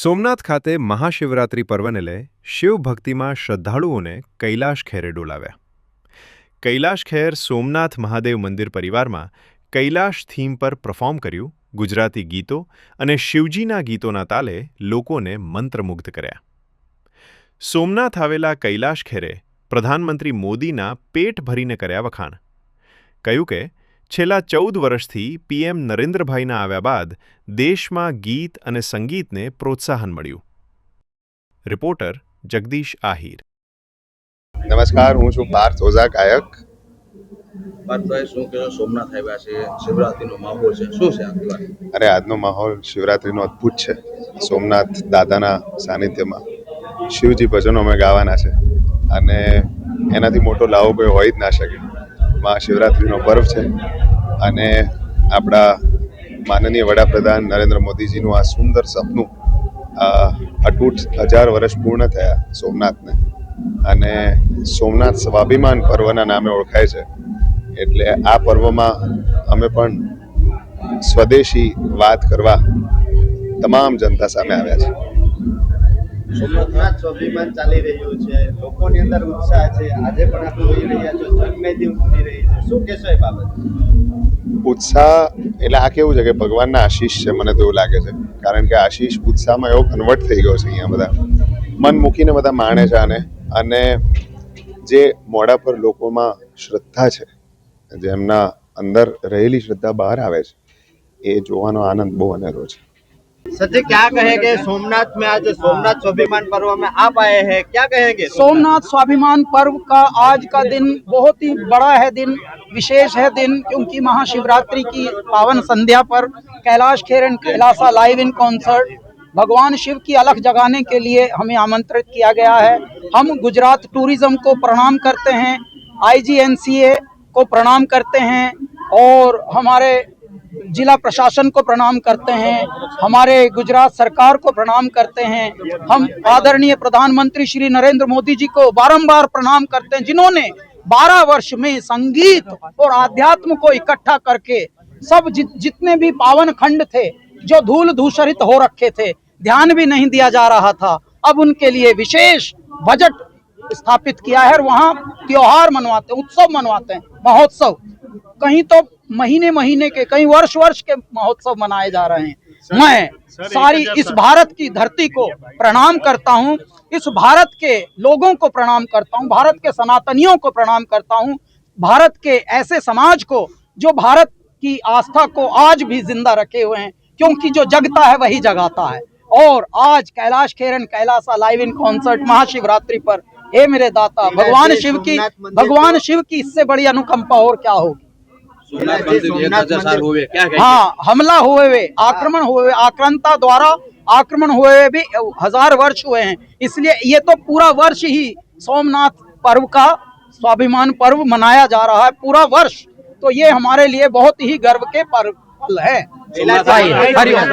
સોમનાથ ખાતે મહાશિવરાત્રિ પર્વને લઈ શિવ ભક્તિમાં શ્રદ્ધાળુઓને કૈલાશ ખેરે ડોલાવ્યા. કૈલાશ ખેર સોમનાથ મહાદેવ મંદિર પરિવારમાં કૈલાશ થીમ પર પરફોર્મ કર્યું, ગુજરાતી ગીતો અને શિવજીના ગીતોના તાલે લોકોને મંત્રમુગ્ધ કર્યા. સોમનાથ આવેલા કૈલાશ ખેરે પ્રધાનમંત્રી મોદીના પેટ ભરીને કર્યા વખાણ. કહ્યું કે છેલ્લા ચૌદ વર્ષથી પીએમ નરેન્દ્રભાઈના આવ્યા બાદ દેશમાં ગીત અને સંગીતને પ્રોત્સાહન મળ્યું. રિપોર્ટર જગદીશ આહિર. નમસ્કાર હું છું પાર્થ ઓઝા ગાયક પાર્થભાઈ શું કહેશો? સોમનાથ આવ્યા છે શિવરાત્રીનો માહોલ છે. શું છે વાત? અરે આજનો માહોલ શિવરાત્રીનો અદ્ભુત છે. સોમનાથ દાદાના સાનિધ્યમાં શિવજી ભજનો અમે ગાવાના છે. અને એનાથી મોટો લાવો કોઈ હોઈ જ ના શકે. મહાશિવરાત્રિનો પર્વ છે. અને આપણા માનનીય વડાપ્રધાન નરેન્દ્ર મોદીજીનું આ સુંદર સપનું અટૂટ હજાર વર્ષ પૂર્ણ થયા સોમનાથને. અને સોમનાથ સ્વાભિમાન પર્વના નામે ઓળખાય છે. એટલે આ પર્વમાં અમે પણ સ્વદેશી વાત કરવા તમામ જનતા સામે આવ્યા છે સોમનાથ સ્વાભિમાન ચાલી રહ્યું છે. લોકોની અંદર ઉત્સાહ છે. આજે પણ આપણે જોઈ રહ્યા છો. જન્મેદી ઉઠી રહી છે. શું કહેશો એ બાબત? ઉત્સાહ એટલે આ કેવું છે કે ભગવાનના આશીષ છે, મને તો એવું લાગે છે. કારણ કે આશીષ ઉત્સાહમાં એવો કન્વર્ટ થઈ ગયો છે અહીંયા બધા. મન મૂકીને બધા માણે છે આને. અને જે મોડા પર લોકોમાં શ્રદ્ધા છે, જેમના અંદર રહેલી શ્રદ્ધા બહાર આવે છે, એ જોવાનો આનંદ બહુ અનેરો છે. सच्चे क्या कहेंगे? सोमनाथ में आज सोमनाथ स्वाभिमान पर्व में आप आए हैं। क्या कहेंगे? सोमनाथ स्वाभिमान पर्व का आज का दिन बहुत ही बड़ा है दिन, विशेष है दिन, क्योंकि महाशिवरात्रि की पावन संध्या पर Kailash Kher and Kailasa live in concert भगवान शिव की अलख जगाने के लिए हमें आमंत्रित किया गया है। हम गुजरात टूरिज़्म को प्रणाम करते हैं आईजीएनसीए को प्रणाम करते हैं और हमारे जिला प्रशासन को प्रणाम करते हैं हमारे गुजरात सरकार को प्रणाम करते हैं हम आदरणीय प्रधानमंत्री श्री नरेंद्र मोदी जी को बारंबार प्रणाम करते हैं जिन्होंने 12 वर्ष में संगीत और आध्यात्म को इकट्ठा करके सब जि, जितने भी पावन खंड थे जो धूल धूसरित हो रखे थे ध्यान भी नहीं दिया जा रहा था। अब उनके लिए विशेष बजट स्थापित किया है और वहाँ त्योहार मनवाते उत्सव मनवाते हैं महोत्सव। कहीं तो महीने महीने के कहीं वर्ष वर्ष के महोत्सव मनाए जा रहे हैं। मैं सारी इस भारत की धरती को प्रणाम करता हूँ इस भारत के लोगों को प्रणाम करता हूँ भारत के सनातनियों को प्रणाम करता हूँ भारत के ऐसे समाज को जो भारत की आस्था को आज भी ज़िंदा रखे हुए हैं क्योंकि जो जगता है वही जगाता है। और आज Kailash खेरन Kailasa live in concert Mahashivratri पर हे मेरे दाता भगवान शिव की भगवान शिव की इससे बड़ी अनुकंपा और क्या होगी? हाँ हमला हुए हुए आक्रमण हुए हुए आक्रांता द्वारा आक्रमण हुए हुए भी हज़ार वर्ष हुए हैं इसलिए ये तो पूरा वर्ष ही सोमनाथ पर्व का स्वाभिमान पर्व मनाया जा रहा है पूरा वर्ष। तो ये हमारे लिए बहुत ही गर्व के पर्व है। हरिओम